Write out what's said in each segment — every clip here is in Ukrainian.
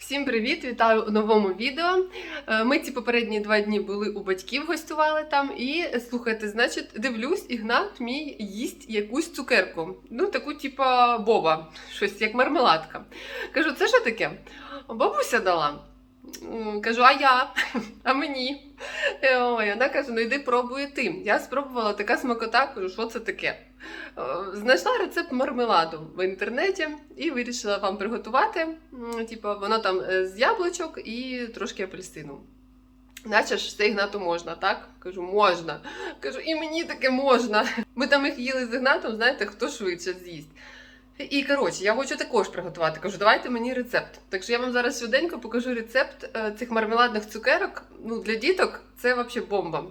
Всім привіт! Вітаю у новому відео. Е, Ми ці попередні два дні були у батьків, гостювали там. І слухайте, значить, дивлюсь, Ігнат мій їсть якусь цукерку. Ну, таку, типа боба, щось як мармеладка. Кажу, це що таке? Бабуся дала. Кажу, а я? А мені? Е, Ой, вона каже: ну йди пробуй ти. Я спробувала така смакота, кажу, що це таке? Е, Знайшла рецепт мармеладу в інтернеті і вирішила вам приготувати. Типа, воно там е, з яблучок і трошки апельсину. Наче ж це Ігнату можна, так? Кажу, можна. Кажу, і мені таке можна. Ми там їх їли з Ігнатом, знаєте, хто швидше з'їсть. І коротше, я хочу також приготувати. Кажу, давайте мені рецепт. Так що я вам зараз швиденько покажу рецепт е, цих мармеладних цукерок. Ну, для діток це взагалі бомба.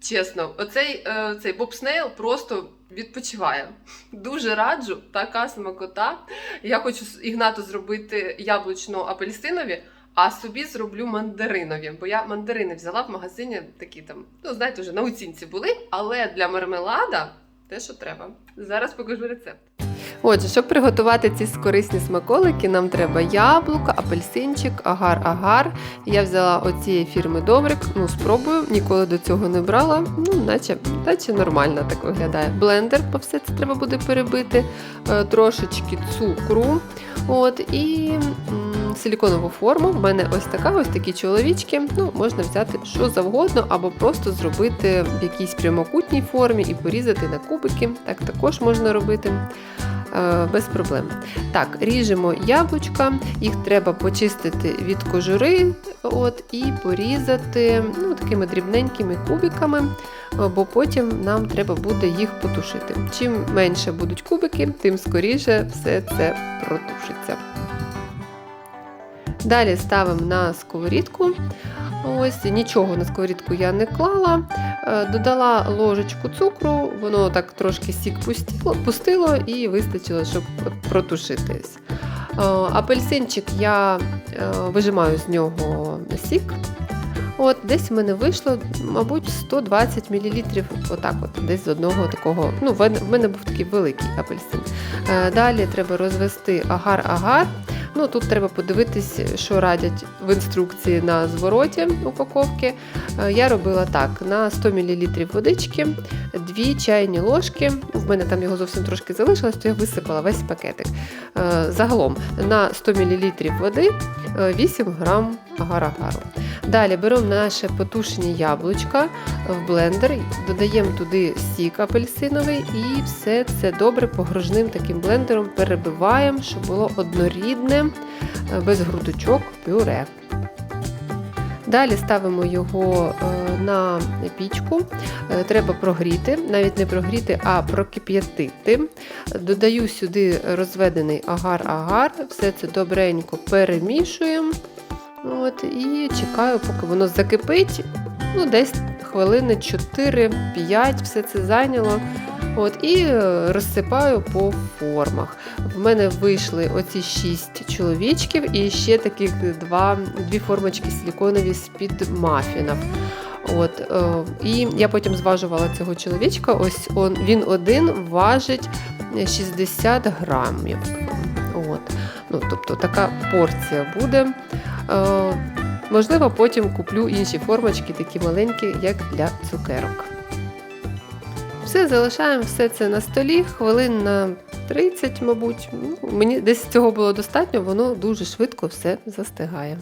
Чесно, оцей е, цей Боб Снейл просто відпочиває. Дуже раджу, така смакота. Я хочу Ігнату зробити яблучно-апельсинові, а собі зроблю мандаринові. Бо я мандарини взяла в магазині, такі там, ну знаєте, вже на оцінці були, але для мармелада те, що треба. Зараз покажу рецепт. Отже, щоб приготувати ці корисні смаколики, нам треба яблука, апельсинчик, агар-агар. Я взяла оцієї фірми Добрик. Ну, спробую, ніколи до цього не брала. Ну, наче, наче нормально так виглядає. Блендер, бо все це треба буде перебити, е, трошечки цукру. От, і силіконову форму. В мене ось така, ось такі чоловічки. Ну, можна взяти що завгодно, або просто зробити в якійсь прямокутній формі і порізати на кубики. Так також можна робити. Е, Без проблем. Так, ріжемо яблучка, їх треба почистити від кожури от, і порізати ну, такими дрібненькими кубиками, е, бо потім нам треба буде їх потушити. Чим менше будуть кубики, тим скоріше все це протушиться. Далі ставимо на сковорідку. Ось нічого на сковорідку я не клала. Е, Додала ложечку цукру, воно так трошки сік пустило, пустило і вистачило, щоб протушитись. Е, Апельсинчик я е, вижимаю з нього сік. От, Десь в мене вийшло, мабуть, 120 мл. Отак, от, десь з одного такого. Ну, в мене- був такий великий апельсин. Далі треба розвести агар-агар. Ну, тут треба подивитись, що радять в інструкції на звороті упаковки. Е, Я робила так: на 100 мл водички, 2 чайні ложки. В мене там його зовсім трошки залишилось, то я висипала весь пакетик. Е, Загалом на 100 мл води е, 8 грам агар-агару. Далі беремо наше потушені яблучка в блендер, додаємо туди сік апельсиновий і все це добре погружним таким блендером перебиваємо, щоб було однорідне, е, без грудочок пюре. Далі ставимо його е, на пічку. Е, Треба прогріти, навіть не прогріти, а прокип'ятити. Додаю сюди розведений агар-агар, все це добренько перемішуємо. От, і чекаю, поки воно закипить. Ну, десь хвилини 4-5 все це зайняло. От, і е, розсипаю по формах. В мене вийшли оці 6 чоловічків і ще таких два, дві формочки силіконові з-під мафінів. От, е, і я потім зважувала цього чоловічка. Ось он, він один важить 60 грамів. От. Ну, тобто така порція буде. Е, можливо, потім куплю інші формочки, такі маленькі, як для цукерок. Все, залишаємо все це на столі, хвилин на 30, мабуть. Ну, Мені десь цього було достатньо, воно дуже швидко все застигає.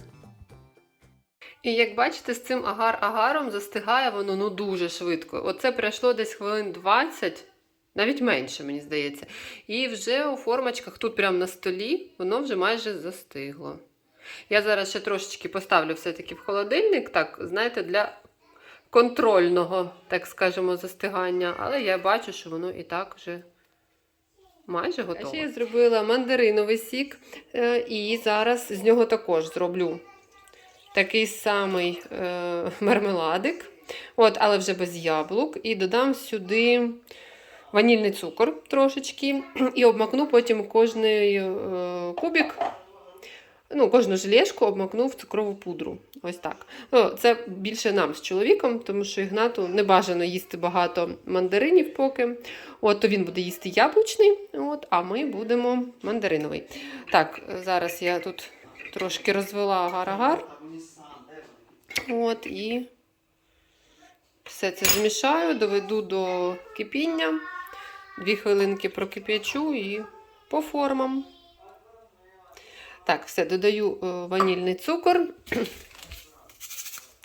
І як бачите, з цим агар-агаром застигає воно ну дуже швидко. Оце пройшло десь хвилин 20, навіть менше, мені здається. І вже у формочках тут прямо на столі воно вже майже застигло. Я зараз ще трошечки поставлю все-таки в холодильник, так, знаєте, для контрольного, так скажемо, застигання. Але я бачу, що воно і так вже майже готове. А ще я зробила мандариновий сік, е, і зараз з нього також зроблю такий самий е, мармеладик, от, але вже без яблук. І додам сюди ванільний цукор трошечки, і обмакну потім кожний е, кубик ну, кожну желешку обмакнув цукрову пудру. Ось так. Ну, це більше нам з чоловіком, тому що Ігнату не бажано їсти багато мандаринів поки. От, то він буде їсти яблучний, от, а ми будемо мандариновий. Так, зараз я тут трошки розвела агар-агар. От, і все це змішаю, доведу до кипіння. Дві хвилинки прокип'ячу і по формам. Так, все, додаю е, ванільний цукор.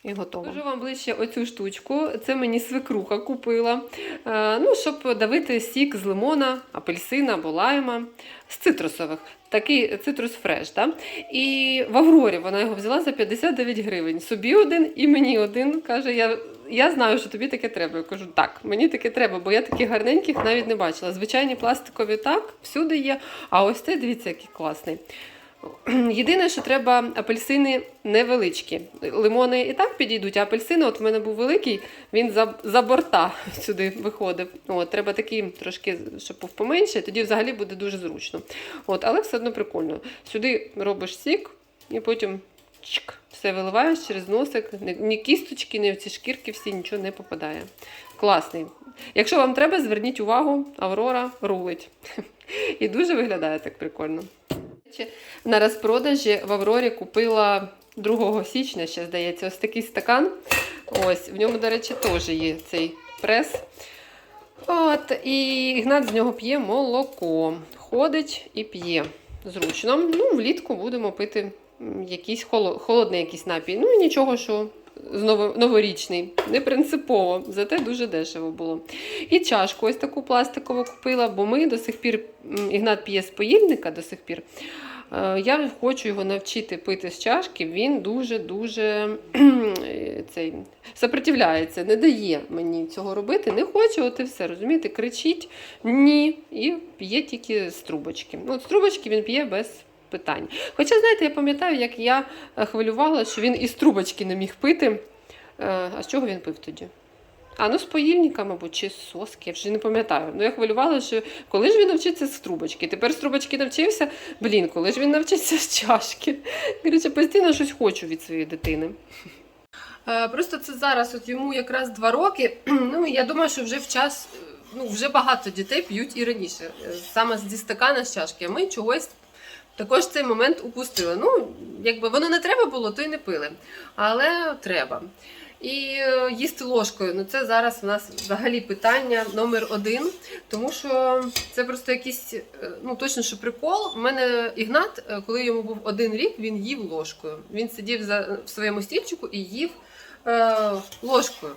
І готово. Покажу вам ближче оцю штучку. Це мені свекруха купила. Е, ну, щоб давити сік з лимона, апельсина або лайма, з цитрусових. Такий цитрус фреш. Да? І в Аврорі вона його взяла за 59 гривень. Собі один і мені один. Каже, я, я знаю, що тобі таке треба. Я кажу, так, мені таке треба, бо я таких гарненьких навіть не бачила. Звичайні пластикові так, всюди є. А ось цей, дивіться, який класний. Єдине, що треба апельсини невеличкі. Лимони і так підійдуть, а апельсини, от в мене був великий, він за, за борта сюди виходив. От, треба такий трошки, щоб був поменше, тоді взагалі буде дуже зручно. От, але все одно прикольно. Сюди робиш сік і потім чик, все виливаєш через носик. Ні, кісточки, ні ці шкірки, всі нічого не попадає. Класний. Якщо вам треба, зверніть увагу, Аврора рулить. І дуже виглядає так прикольно. На розпродажі в Аврорі купила 2 січня, ще здається, ось такий стакан. Ось, в ньому, до речі, теж є цей прес. От, і Ігнат з нього п'є молоко. Ходить і п'є. Зручно. Ну, влітку будемо пити якийсь холодний якийсь напій. Ну і нічого, що новорічний. Не принципово, зате дуже дешево було. І чашку ось таку пластикову купила, бо ми до сих пір, Ігнат п'є з поїльника до сих пір. Е, Я хочу його навчити пити з чашки. Він дуже-дуже цей, сопротивляється, не дає мені цього робити. Не хоче, от і все, розумієте, кричить ні, і п'є тільки з трубочки. Ну, от з трубочки він п'є без питань. Хоча, знаєте, я пам'ятаю, як я е, хвилювала, що він із трубочки не міг пити. Е, А з чого він пив тоді? А, ну з поїльника, мабуть, чи з соски, я вже не пам'ятаю. Ну я хвилювала, що коли ж він навчиться з трубочки. Тепер з трубочки навчився. Блін, коли ж він навчиться з чашки. Коротше, постійно щось хочу від своєї дитини. Е, Просто це зараз, от йому якраз два роки. Ну я думаю, що вже в час, ну вже багато дітей п'ють і раніше, саме зі стакана з чашки. А ми чогось також цей момент упустили. Ну, якби воно не треба було, то й не пили. Але треба. І е, їсти ложкою. Ну це зараз у нас взагалі питання номер один, тому що це просто якийсь, е, ну точно що прикол. У мене Ігнат, е, коли йому був один рік, він їв ложкою. Він сидів за в своєму стільчику і їв е, ложкою.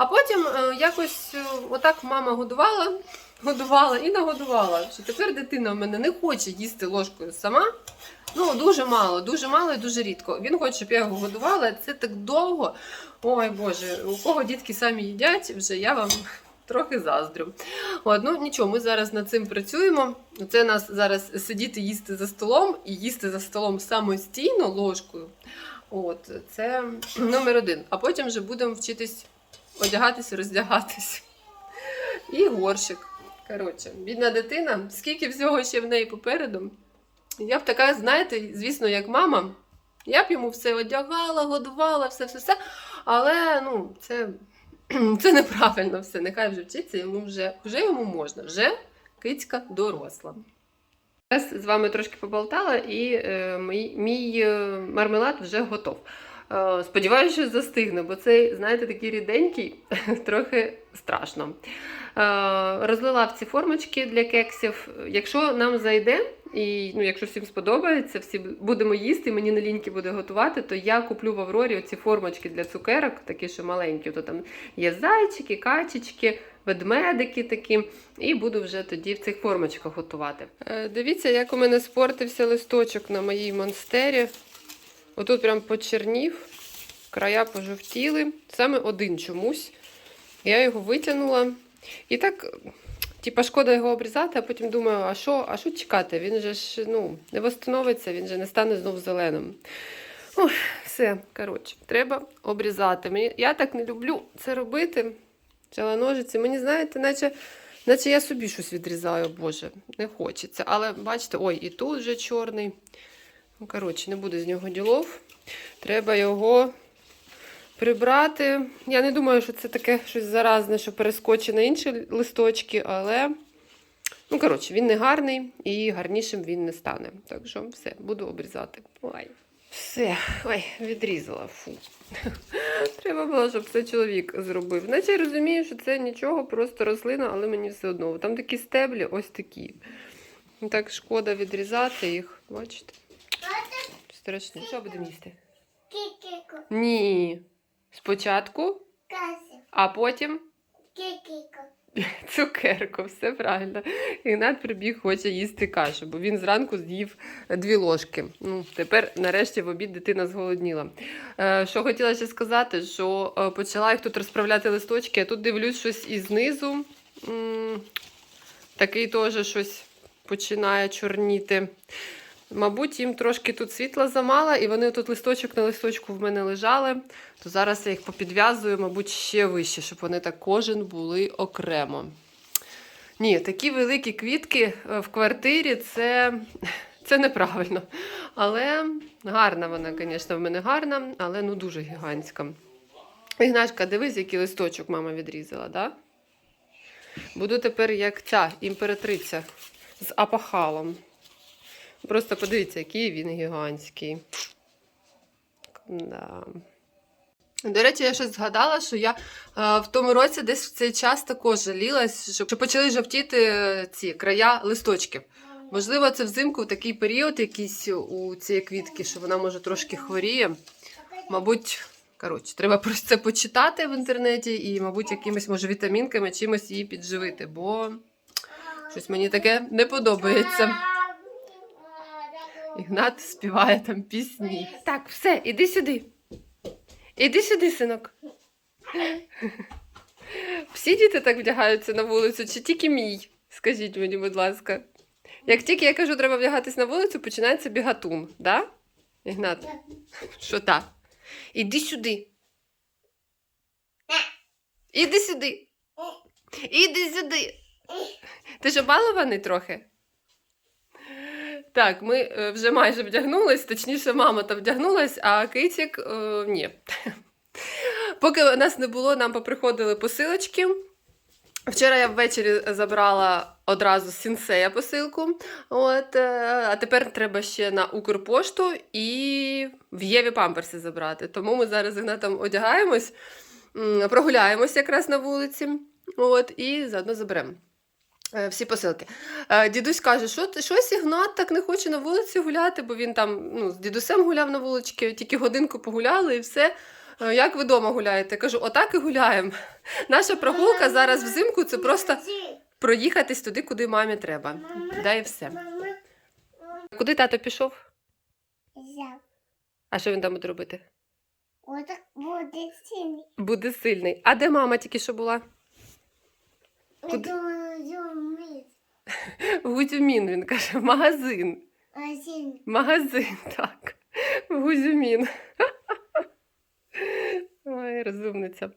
А потім е, якось отак мама годувала, годувала і нагодувала. Що тепер дитина в мене не хоче їсти ложкою сама. Ну, дуже мало, дуже мало і дуже рідко. Він хоче, щоб я його годувала. Це так довго. Ой Боже, у кого дітки самі їдять, вже я вам трохи заздрю. От, ну нічого, ми зараз над цим працюємо. Це нас зараз сидіти їсти за столом і їсти за столом самостійно ложкою. От, це номер один. А потім вже будемо вчитись одягатись роздягатись. І горщик. Коротше, бідна дитина, скільки всього ще в неї попереду. Я б така, знаєте, звісно, як мама, я б йому все одягала, годувала, все, все, все. Але ну, це, це неправильно все. Нехай вже вчиться, йому вже, вже йому можна, вже кицька доросла. Зараз з вами трошки поболтала, і е, мій, мій е, мармелад вже готов. Е, сподіваюся, що застигне, бо цей, знаєте, такий ріденький, трохи страшно. Е, розлила в ці формочки для кексів. Якщо нам зайде, і ну, якщо всім сподобається, всі будемо їсти, мені на ліньки буде готувати, то я куплю в Аврорі оці формочки для цукерок, такі, що маленькі. То там є зайчики, качечки, ведмедики такі, і буду вже тоді в цих формочках готувати. Е, дивіться, як у мене спортився листочок на моїй монстері. Отут прям почернів, края пожовтіли. Саме один чомусь. Я його витягнула. І так, типа, шкода його обрізати, а потім думаю, а що, а що чекати? Він же ж ну, не восстановиться, він же не стане знов зеленим. Ой, все, коротше, треба обрізати. Мені, я так не люблю це робити. Взяла ножиці. Мені, знаєте, наче, наче я собі щось відрізаю, Боже, не хочеться. Але бачите, ой, і тут вже чорний. Ну, коротше, не буде з нього ділов. Треба його прибрати. Я не думаю, що це таке щось заразне, що перескочить на інші листочки, але Ну, коротше, він не гарний і гарнішим він не стане. Так що все, буду обрізати. Ой. Все, ой, відрізала. Фу. Треба було, щоб це чоловік зробив. Наче я розумію, що це нічого, просто рослина, але мені все одно. Там такі стеблі, ось такі. Так шкода відрізати їх. Бачите? Страшно. Що будемо їсти? Ні. Спочатку, а потім Кикику. цукерку, все правильно. Ігнат прибіг, хоче їсти кашу, бо він зранку з'їв дві ложки. Ну, тепер, нарешті, в обід дитина зголодніла. Е, що хотіла ще сказати, що е, почала їх тут розправляти листочки, а тут дивлюсь щось і знизу. Такий теж щось починає чорніти. Мабуть, їм трошки тут світла замало, і вони тут листочок на листочку в мене лежали. То зараз я їх попідв'язую, мабуть, ще вище, щоб вони так кожен були окремо. Ні, такі великі квітки е, в квартирі це, це неправильно. Але гарна вона, звісно, в мене гарна, але ну дуже гігантська. Ігнашка, дивись, який листочок мама відрізала, да? Буду тепер як ця імператриця з апахалом. Просто подивіться, який він гігантський. Да. До речі, я щось згадала, що я е, в тому році десь в цей час також жалілась, що, почали жовтіти ці края листочків. Можливо, це взимку в такий період якийсь у цієї квітки, що вона може трошки хворіє. Мабуть, коротше, треба просто це почитати в інтернеті і, мабуть, якимись може вітамінками чимось її підживити, бо щось мені таке не подобається. Ігнат співає там пісні. Так, все, іди сюди. Іди сюди, синок. Всі діти так вдягаються на вулицю, чи тільки мій? Скажіть мені, будь ласка. Як тільки я кажу, треба вдягатись на вулицю, починається бігатун, да? Ігнат? Що так? Іди сюди. Іди сюди. Іди сюди. Ти ж обалований трохи? Так, ми е, вже майже вдягнулись, точніше, мама там вдягнулась, а китік е, ні. Поки нас не було, нам поприходили посилочки. Вчора я ввечері забрала одразу з сінсея посилку. От, е, а тепер треба ще на Укрпошту і в Єві памперси забрати. Тому ми зараз з одягаємось, прогуляємось якраз на вулиці. От, і заодно заберемо. Е, Всі посилки. Е, Дідусь каже, що щось Ігнат так не хоче на вулиці гуляти, бо він там ну, з дідусем гуляв на вулички, тільки годинку погуляли і все. Е, Як ви вдома гуляєте? Кажу, отак і гуляємо. Наша прогулка зараз взимку це просто проїхатись туди, куди мамі треба. Да і все. Куди тато пішов? А що він там буде робити? Буде сильний. Буде сильний. А де мама тільки що була? Куди? Розумієш. Гузюмін, він каже, в магазин. Один. Магазин, так. Гузюмін. Ой, розумниця.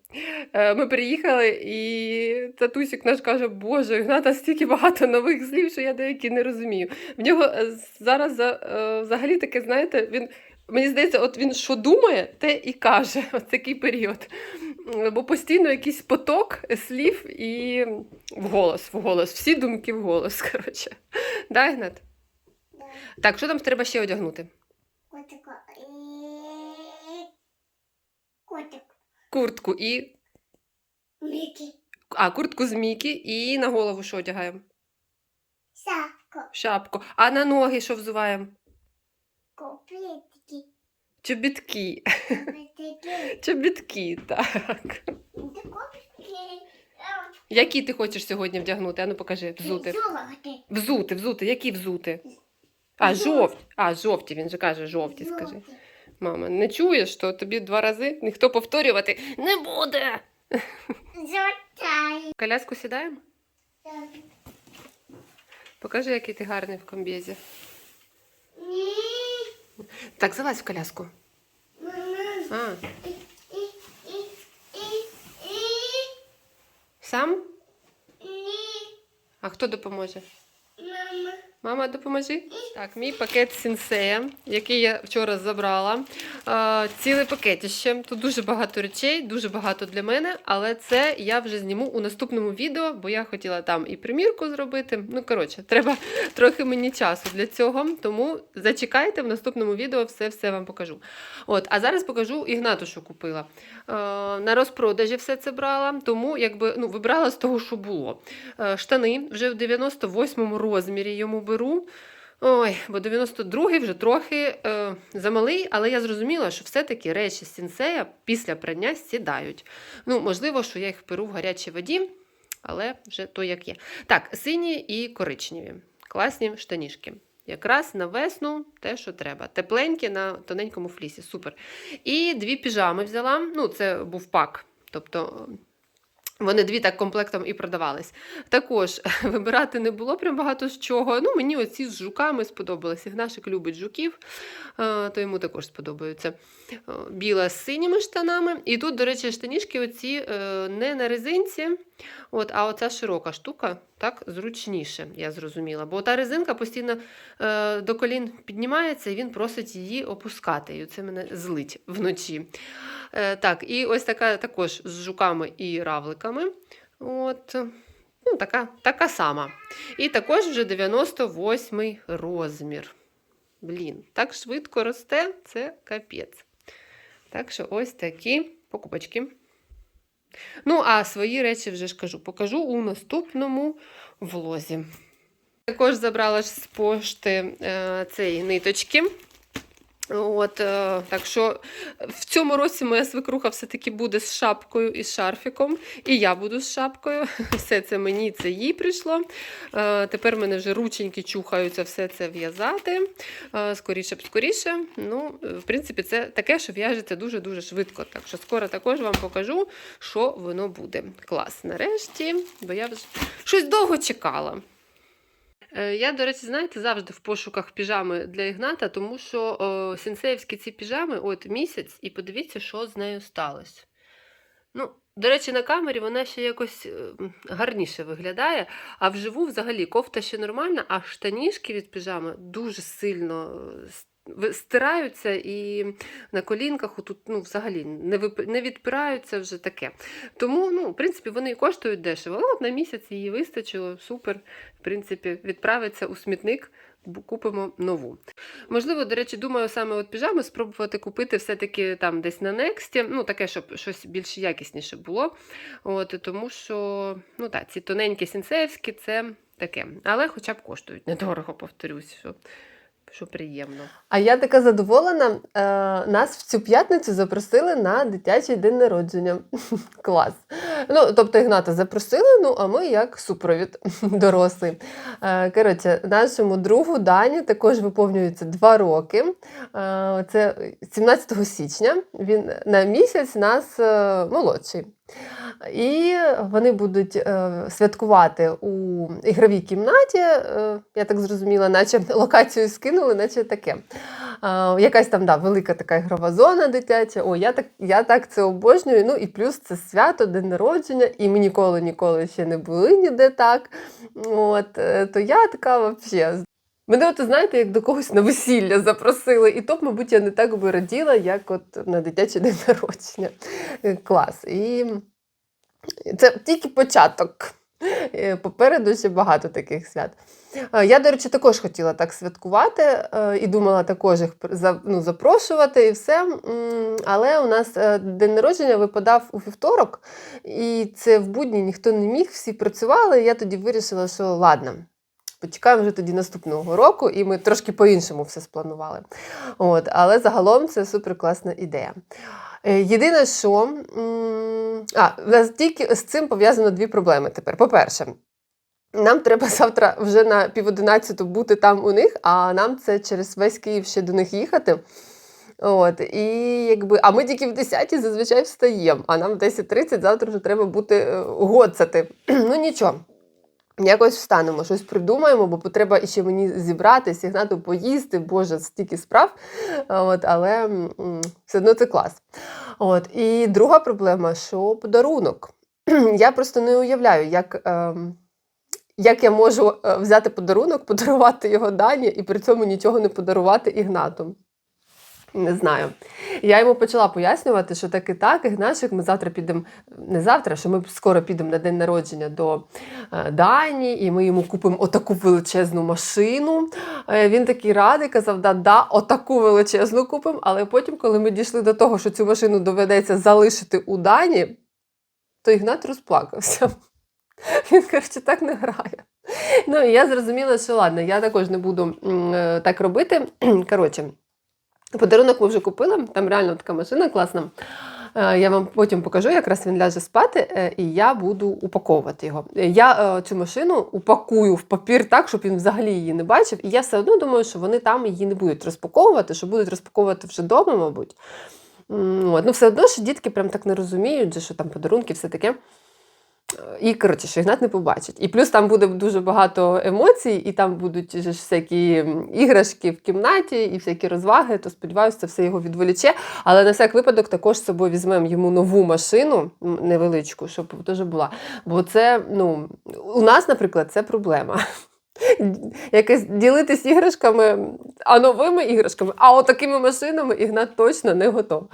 Е, Ми приїхали, і татусік наш каже, Боже, Ігната стільки багато нових слів, що я деякі не розумію. В нього е, зараз е, взагалі таке, знаєте, він. Мені здається, от він що думає, те і каже от такий період. Бо постійно якийсь поток слів і вголос, вголос, всі думки вголос. Коротше. Да, Ігнат? Да. Так, що там треба ще одягнути? Котико. І... Котик. Куртку і. Мікі. А, куртку з Мікі і на голову що одягаємо? Савко. Шапку. А на ноги що взуваємо? Коплетки. Чобітки. Чобітки, так. Які ти хочеш сьогодні вдягнути? Ану покажи, взути. Взути, взути, які взути? А, жовті. А, жовті, він же каже, жовті, скажи. Мама, не чуєш, що тобі два рази ніхто повторювати не буде. Золотай. Коляску сідаємо? Покажи, який ти гарний в комбезі. Так, залазь в коляску. А, сам? А хто допоможе? Мама. Допоможи. Так, мій пакет сінсея, який я вчора забрала. Е, ціле пакетище. Тут дуже багато речей, дуже багато для мене, але це я вже зніму у наступному відео, бо я хотіла там і примірку зробити. Ну, коротше, треба трохи мені часу для цього. Тому зачекайте, в наступному відео все-все вам покажу. От, а зараз покажу Ігнату, що купила. На розпродажі все це брала, тому якби ну, вибрала з того, що було. Е, штани вже в 98-му розмірі йому беру. Ой, бо 92-й вже трохи е, замалий, але я зрозуміла, що все-таки речі сінсея після прання сідають. Ну, можливо, що я їх перу в гарячій воді, але вже то як є. Так, сині і коричневі. Класні штанішки. Якраз на весну те, що треба. Тепленькі на тоненькому флісі. Супер. І дві піжами взяла. Ну, це був пак. Тобто вони дві так комплектом і продавались. Також вибирати не було прям багато з чого. Ну, мені оці з жуками сподобалися. Ігнашик любить жуків, е, то йому також сподобаються. Е, Біла з синіми штанами. І тут, до речі, штанішки оці е, не на резинці, от, а оця широка штука так зручніше, я зрозуміла. Бо та резинка постійно е, до колін піднімається, і він просить її опускати. І це мене злить вночі. Е, так, і ось така також з жуками і равликами. От, ну, така, така сама. І також вже 98 розмір. Блін, так швидко росте, це капець. Так що ось такі покупочки. Ну, а свої речі вже ж кажу, покажу у наступному влозі. Також забрала ж з пошти е, цієї ниточки. От, е, так що в цьому році моя свекруха все-таки буде з шапкою і з шарфіком, і я буду з шапкою. Все це мені, це їй прийшло. Е, тепер мене вже рученьки чухаються все це в'язати. Е, скоріше б скоріше. Ну, в принципі, це таке, що в'яжеться дуже-дуже швидко. Так що скоро також вам покажу, що воно буде. Клас. Нарешті, бо я вже щось довго чекала. Е, Я, до речі, знаєте, завжди в пошуках піжами для Ігната, тому що о, сенсеївські ці піжами от місяць, і подивіться, що з нею сталося. Ну, до речі, на камері вона ще якось е, гарніше виглядає, а вживу взагалі кофта ще нормальна, а штанішки від піжами дуже сильно е, стираються і на колінках тут ну, взагалі не, вип... не відпираються вже таке. Тому, ну, в принципі, вони і коштують дешево. Але от на місяць її вистачило, супер. В принципі, відправиться у смітник, купимо нову. Можливо, до речі, думаю, саме от піжами спробувати купити все-таки там десь на Нексті, ну таке, щоб щось більш якісніше було. От, тому що, ну так, ці тоненькі сінсеївські це таке. Але хоча б коштують недорого, повторюсь, що, що приємно. А я така задоволена. Е, нас в цю п'ятницю запросили на дитячий день народження. Клас. Ну, тобто Ігната запросили, ну а ми як супровід дорослий. Е, коротше, нашому другу Дані також виповнюється два роки. Е, це 17 січня. Він на місяць нас е, молодший. І вони будуть святкувати у ігровій кімнаті. Я так зрозуміла, наче локацію скинули, наче таке. Якась там да, велика така ігрова зона дитяча. О, я так, я так це обожнюю. Ну і плюс це свято, день народження, і ми ніколи ніколи ще не були ніде так. От, е, то я така взагалі. Мене, от, знаєте, як до когось на весілля запросили, і то, мабуть, я не так би раділа, як от на дитячий день народження. Е, Клас. І це тільки початок. Е, Попереду ще багато таких свят. Е, Я, до речі, також хотіла так святкувати е, і думала також їх ну, запрошувати і все. Але у нас е, день народження випадав у вівторок, і це в будні ніхто не міг, всі працювали. І я тоді вирішила, що ладно. Почекаємо вже тоді наступного року, і ми трошки по-іншому все спланували. От, але загалом це супер класна ідея. Єдине, що а, тільки з цим пов'язано дві проблеми тепер. По-перше, нам треба завтра вже на пів одинадцяту бути там у них, а нам це через весь Київ ще до них їхати. От, і якби, а ми тільки в 10 зазвичай встаємо, а нам в 10.30 завтра вже треба бути е, гоцати. ну нічого. Якось встанемо, щось придумаємо, бо треба іще мені зібратися, Ігнату поїсти, боже, стільки справ. От, але все одно це клас. От, і друга проблема, що подарунок. Я просто не уявляю, як, ем, як я можу е, взяти подарунок, подарувати його Дані і при цьому нічого не подарувати Ігнату. Не знаю. Я йому почала пояснювати, що так і так, Ігнашик, ми завтра підемо, не завтра, що ми скоро підемо на день народження до е, Дані, і ми йому купимо отаку величезну машину. Е, Він такий радий, казав, да, да, отаку величезну купимо. Але потім, коли ми дійшли до того, що цю машину доведеться залишити у Дані, то Ігнат розплакався. Він, коротше, так не грає. Ну, і я зрозуміла, що ладно, я також не буду е, так робити. Коротше, подарунок ми вже купили, там реально така машина класна. Е, Я вам потім покажу, якраз він ляже спати, е, і я буду упаковувати його. Я цю машину упакую в папір так, щоб він взагалі її не бачив. І я все одно думаю, що вони там її не будуть розпаковувати, що будуть розпаковувати вже вдома, мабуть. Ну, все одно, що дітки прям так не розуміють, що там подарунки, все таке. І коротше, що Ігнат не побачить. І плюс там буде дуже багато емоцій, і там будуть ж всякі іграшки в кімнаті і всякі розваги, то сподіваюся, це все його відволіче. Але на всяк випадок також з собою візьмемо йому нову машину невеличку, щоб теж була. Бо це, ну, у нас, наприклад, це проблема. Якось ділитись іграшками, а новими іграшками, а отакими машинами Ігнат точно не готов.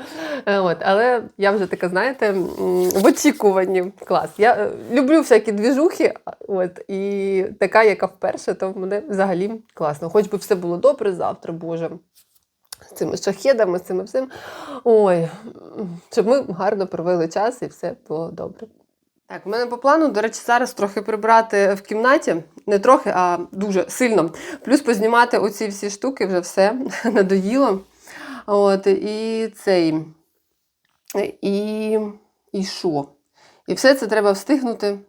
Е, От, але я вже така, знаєте, в очікуванні клас. Я е, люблю всякі двіжухи, от, і така, яка вперше, то мене взагалі класно. Хоч би все було добре завтра, Боже. З цими шахедами, з цими всім. Ой, щоб ми гарно провели час і все було добре. Так, у мене по плану, до речі, зараз трохи прибрати в кімнаті. Не трохи, а дуже сильно. Плюс познімати оці всі штуки вже все надоїло. От, і цей. І, і що? І все це треба встигнути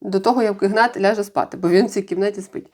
до того, як Ігнат ляже спати, бо він в цій кімнаті спить.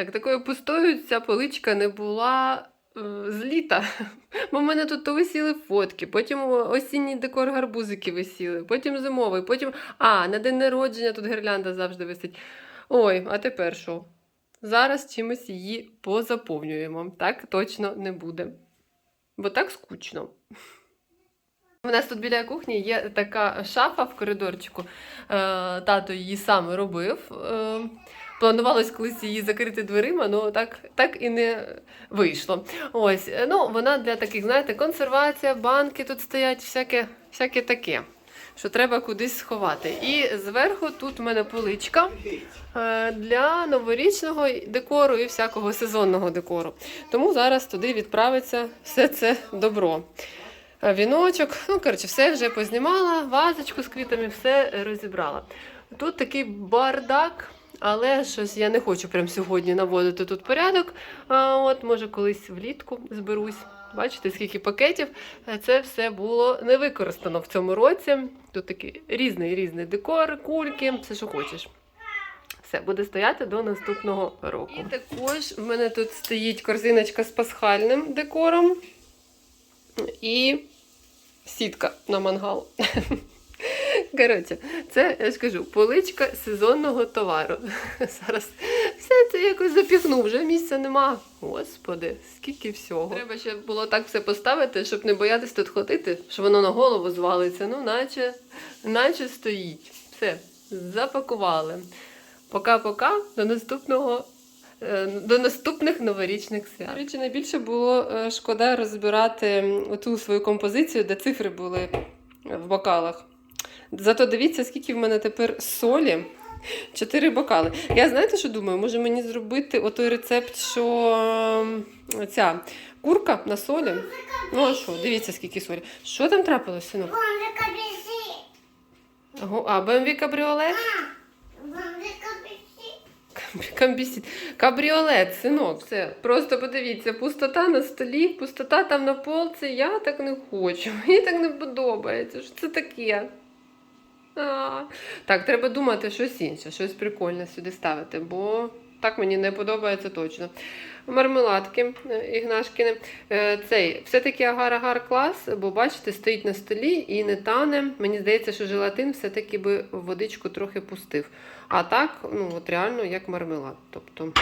Так, такою пустою ця поличка не була е, з літа. Бо в мене тут то висіли фотки, потім осінній декор гарбузики висіли, потім зимовий, потім. А, на день народження тут гірлянда завжди висить. Ой, а тепер що? Зараз чимось її позаповнюємо. Так точно не буде. Бо так скучно. У нас тут біля кухні є така шафа в коридорчику. Е, Тато її сам робив. Планувалось колись її закрити дверима, але так, так і не вийшло. Ось, ну, вона для таких, знаєте, консервація, банки тут стоять, всяке, всяке таке, що треба кудись сховати. І зверху тут в мене поличка е, для новорічного декору і всякого сезонного декору. Тому зараз туди відправиться все це добро. Е, Віночок, ну коротше, все вже познімала, вазочку з квітами, все розібрала. Тут такий бардак. Але щось я не хочу прямо сьогодні наводити тут порядок. От, може, колись влітку зберусь. Бачите, скільки пакетів. Е, Це все було не використано в цьому році. Тут такий різний різний декор, кульки, все, що хочеш. Все, буде стояти до наступного року. І також в мене тут стоїть корзиночка з пасхальним декором і сітка на мангал. Коротше, це я ж кажу, поличка сезонного товару. Зараз все це якось запіхну, вже місця нема. Господи, скільки всього. Треба ще було так все поставити, щоб не боятись тут ходити, що воно на голову звалиться. Ну, наче, наче стоїть. Все, запакували. Пока-пока, до наступного. е, До наступних новорічних свят. Речі, найбільше було е, шкода розбирати ту свою композицію, де цифри були в бокалах. Зато дивіться, скільки в мене тепер солі Чотири бокали. Я знаєте, що думаю? Може мені зробити отой рецепт, що ем, ця курка на солі. Ну а що, дивіться, скільки солі. Що там трапилось, синок? А, BMW кабріолет? Камбісіт. Кабріолет, синок. Все. Просто подивіться, пустота на столі, пустота там на полці. Я так не хочу. Мені так не подобається. Що це таке? Так, треба думати щось інше, щось прикольне сюди ставити, бо так мені не подобається точно. Мармеладки е, ігнашкини. Е, Цей все-таки агар-агар клас, бо бачите, стоїть на столі і не тане. Мені здається, що желатин все-таки би водичку трохи пустив. А так, ну от реально як мармелад. Тобто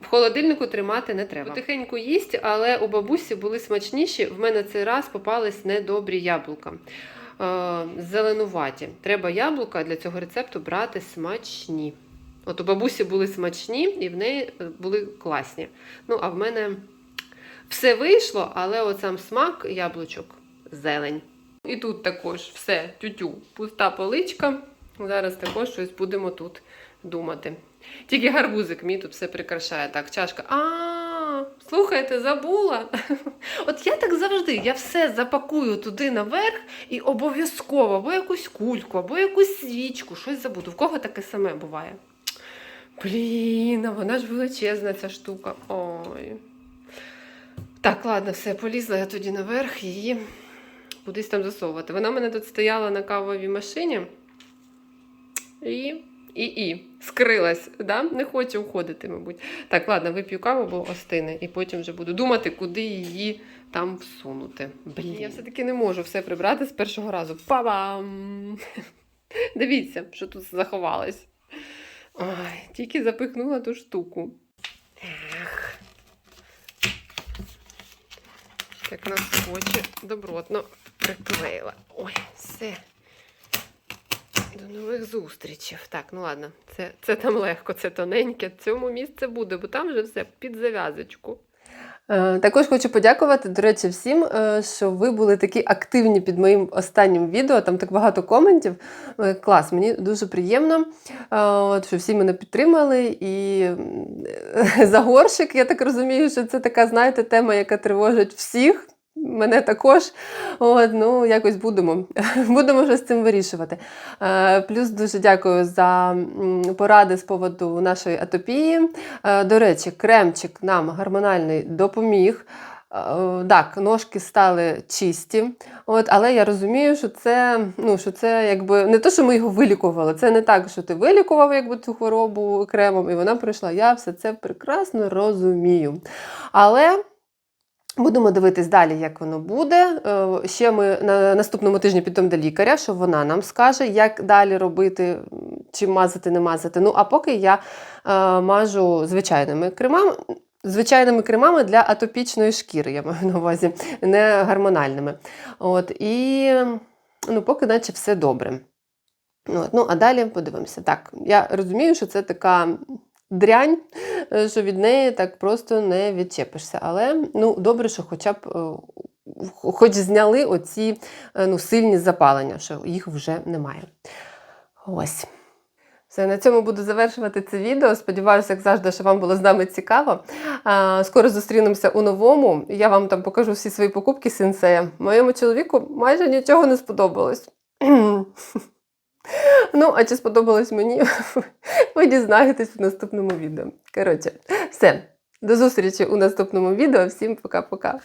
в холодильнику тримати не треба. Потихеньку їсть, але у бабусі були смачніші. В мене цей раз попались недобрі яблука. Е, Зеленуваті. Треба яблука для цього рецепту брати смачні. От у бабусі були смачні і в неї е, були класні. Ну, а в мене все вийшло, але от сам смак яблучок зелень. І тут також все, тютю, пуста поличка. Зараз також щось будемо тут думати. Тільки гарбузик мій тут все прикрашає. Так, чашка. А, слухайте, забула. От я так завжди, я все запакую туди наверх і обов'язково або якусь кульку, або якусь свічку, щось забуду. В кого таке саме буває? Блін, вона ж величезна ця штука. Ой. Так, ладно, все, полізла я тоді наверх її кудись там засовувати. Вона в мене тут стояла на кавовій машині і, і, і скрилась. Да? Не хоче уходити, мабуть. Так, ладно, вип'ю каву, бо остине, і потім вже буду думати, куди її там всунути. Блін, я все-таки не можу все прибрати з першого разу. Па-бам! Дивіться, що тут заховалось. Ой, тільки запихнула ту штуку. Ех. Як нас хоче добротно приклеїла. Ой, все. До нових зустрічей. Так, ну ладно, це, це там легко, це тоненьке. Цьому місце буде, бо там вже все під зав'язочку. Е, Також хочу подякувати, до речі, всім, е, що ви були такі активні під моїм останнім відео. Там так багато коментів. Е, Клас, мені дуже приємно, що всі мене підтримали. І за горщик, я так розумію, що це така, знаєте, тема, яка тривожить всіх. Мене також. От, ну, якось будемо. будемо вже з цим вирішувати. Е, Плюс дуже дякую за поради з поводу нашої атопії. Е, До речі, кремчик нам гормональний допоміг. Е, Так, ножки стали чисті, от, але я розумію, що це, ну, що це якби не те, що ми його вилікували. Це не так, що ти вилікував якби, цю хворобу кремом, і вона пройшла. Я все це прекрасно розумію. Але Будемо дивитись далі, як воно буде. Е, Ще ми на наступному тижні підемо до лікаря, що вона нам скаже, як далі робити, чи мазати, не мазати. Ну, а поки я е, мажу звичайними кремами. Звичайними кремами для атопічної шкіри, я маю на увазі, не гормональними. От, і ну, поки наче все добре. От, ну, а далі подивимося. Так, я розумію, що це така дрянь, е, що від неї так просто не відчепишся. Але ну, добре, що хоча б е, хоч зняли оці е, ну, сильні запалення, що їх вже немає. Ось. Все, на цьому буду завершувати це відео. Сподіваюся, як завжди, що вам було з нами цікаво. Скоро зустрінемося у новому. Я вам там покажу всі свої покупки сенсея. Моєму чоловіку майже нічого не сподобалось. Ну, а чи сподобалось мені, ви дізнаєтесь в наступному відео. Коротше, все. До зустрічі у наступному відео. Всім пока-пока.